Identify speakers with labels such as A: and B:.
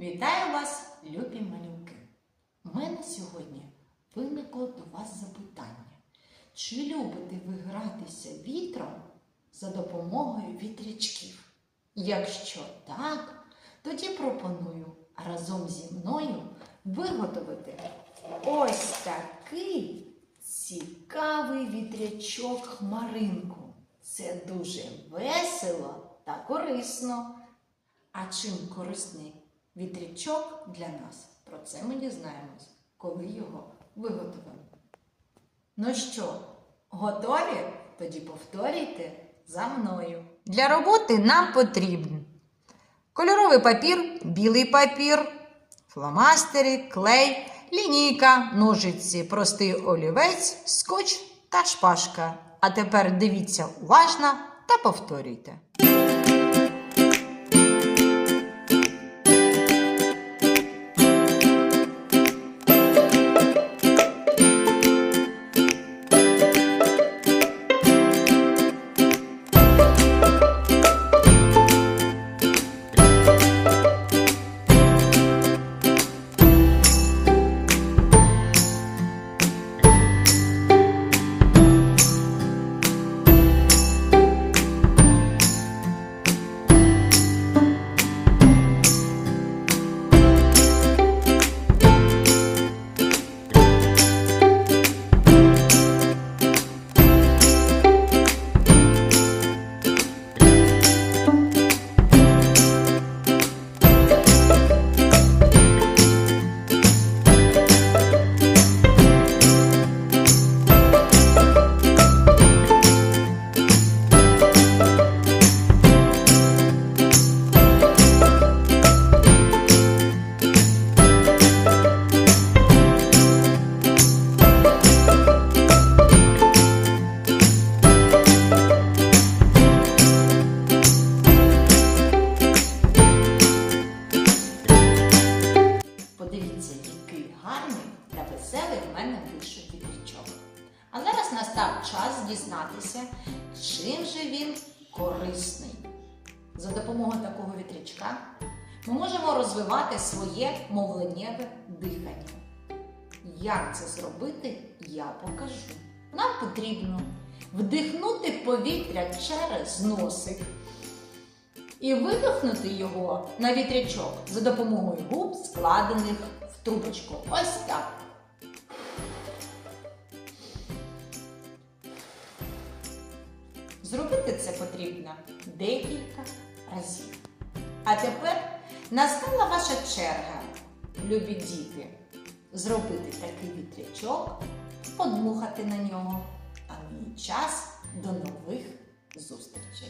A: Вітаю вас, любі малюки! У мене сьогодні виникло до вас запитання. Чи любите ви гратися вітром за допомогою вітрячків? Якщо так, тоді пропоную разом зі мною виготовити ось такий цікавий вітрячок хмаринку. Це дуже весело та корисно. А чим корисний вітрячок для нас? Про це ми дізнаємось, коли його виготовимо. Ну що, готові? Тоді повторюйте за мною.
B: Для роботи нам потрібен кольоровий папір, білий папір, фломастери, клей, лінійка, ножиці, простий олівець, скотч та шпажка. А тепер дивіться уважно та повторюйте.
A: Гарний та веселий в мене вийшов вітрячок. А зараз настав час дізнатися, чим же він корисний. За допомогою такого вітрячка ми можемо розвивати своє мовленнєве дихання. Як це зробити, я покажу. Нам потрібно вдихнути повітря через носик і видихнути його на вітрячок за допомогою губ, складених в трубочку. Ось так. Зробити це потрібно декілька разів. А тепер настала ваша черга, любі діти, зробити такий вітрячок, подмухати на нього. А мені час до нових зустрічей.